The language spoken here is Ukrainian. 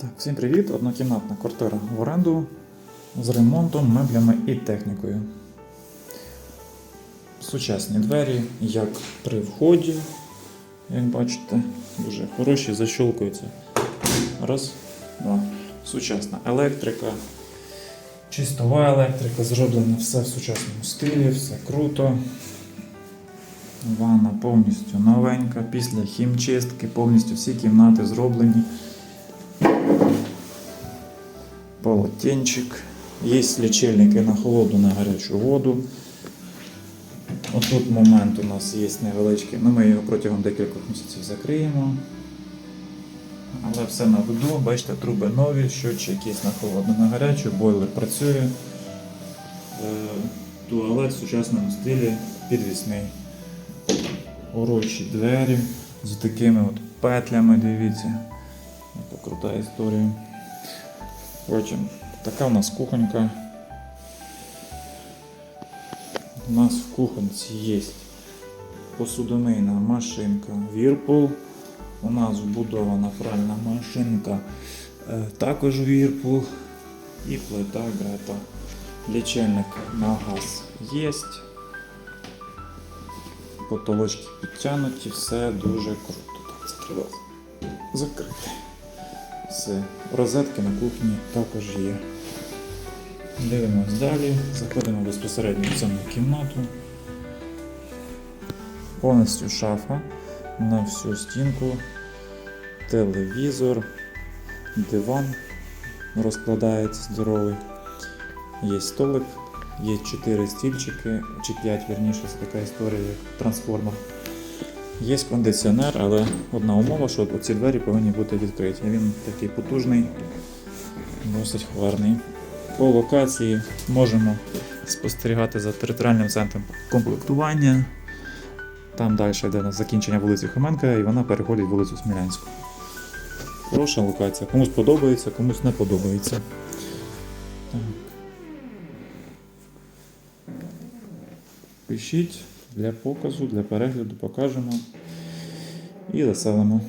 Так, всім привіт! Однокімнатна квартира в оренду з ремонтом, меблями і технікою. Сучасні двері, як при вході, як бачите, дуже хороші, защолкуються. Раз, два. Сучасна електрика, чистова електрика, зроблено все в сучасному стилі, все круто. Ванна повністю новенька, після хімчистки, повністю всі кімнати зроблені. Полотенчик. Є лічильники на холодну, на гарячу воду. Отут момент у нас є невеличкий, ну ми його протягом декількох місяців закриємо. Але все на виду, бачите, труби нові, щотчик є на холодну, на гарячу, бойлер працює. Е, Туалет в сучасному стилі підвісний. Урочі двері з такими от петлями, дивіться. Яка крута історія. Потім така у нас кухонька. У нас в кухонці є посудомийна машинка Whirlpool. У нас вбудована пральна машинка е, також Whirlpool. І плита Грета. Лічильник на газ є. Потолочки підтягнуті, все дуже круто. Так, це треба закрити. Все. Розетки на кухні також є. Дивимось далі. Заходимо безпосередньо в саму кімнату. Повністю шафа на всю стінку, телевізор, диван розкладається здоровий. Є столик, є 4 стільчики, чи 5 вірніше, це така історія, як трансформер. Є кондиціонер, але одна умова, що ці двері повинні бути відкриті. Він такий потужний, досить гарний. По локації можемо спостерігати за територіальним центром комплектування. Там далі йде на закінчення вулиці Хоменка і вона переходить вулицю Смілянську. Хороша локація. Комусь подобається, комусь не подобається. Так. Пишіть для показу, для перегляду покажемо і заселимо.